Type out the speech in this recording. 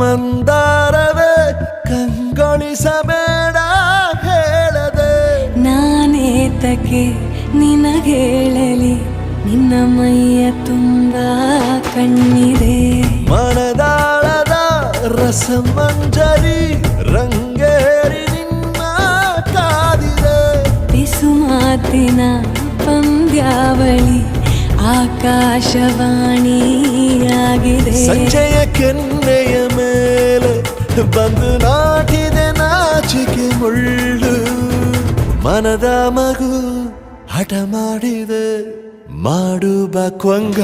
ಮಂದಾರವೇ ಕಂಗೊಳಿಸಬೇಡ ಹೇಳದೆ. ನಾನೇತಕ್ಕೆ ನಿನಗೇಳಲಿ ನಿನ್ನ ಮೈಯ ತುಂಬ ಕಣ್ಣಿದೆ. ಮನದಾಳದ ರಸಮಂಜರಿ ರಂಗೇರಿ ನಿನ್ನ ಕಾದಿದೆ. ಬಿಸು ಮಾತಿನ ಪಂದ್ಯಾವಳಿ ಆಕಾಶವಾಣಿಯಾಗಿದೆ. ಸಂಜಯ ಕೆನ್ನೆಯ ಬಂದು ನಾಟಿದೆ ನಾಚಿಕೆ ಮುಳ್ಳು. ಮನದ ಮಗು ಹಠ ಮಾಡಿದೆ ಮಾಡುವ ಕೊಂಗ